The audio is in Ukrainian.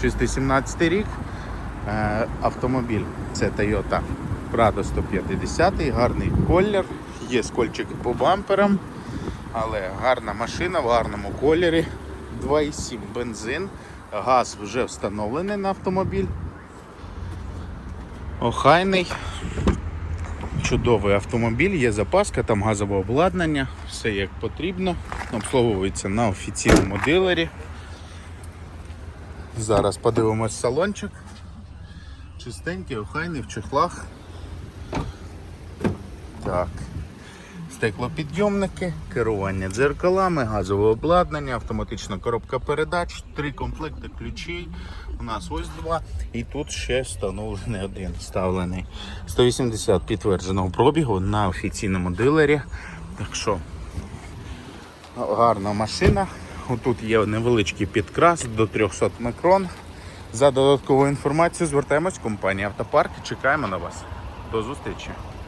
чистий 17 рік. Е, Автомобіль це Toyota Prado 150, гарний колір, є скольчики по бамперам, але гарна машина в гарному кольорі. 2,7 бензин, газ вже встановлений на автомобіль. Охайний, чудовий автомобіль, є запаска, там газове обладнання, все як потрібно. Обслуговується на офіційному дилері. Зараз подивимось салончик. Чистенький, охайний в чехлах. Так. Стеклопідйомники, керування дзеркалами, газове обладнання, автоматична коробка передач, три комплекти ключей. У нас ось два. І тут ще встановлений один вставлений. 180 підтвердженого пробігу на офіційному дилері. Так що гарна машина. Тут є невеличкий підкрас до 300 мікрон. За додаткову інформацію звертаємось в компанію Автопарк. Чекаємо на вас. До зустрічі!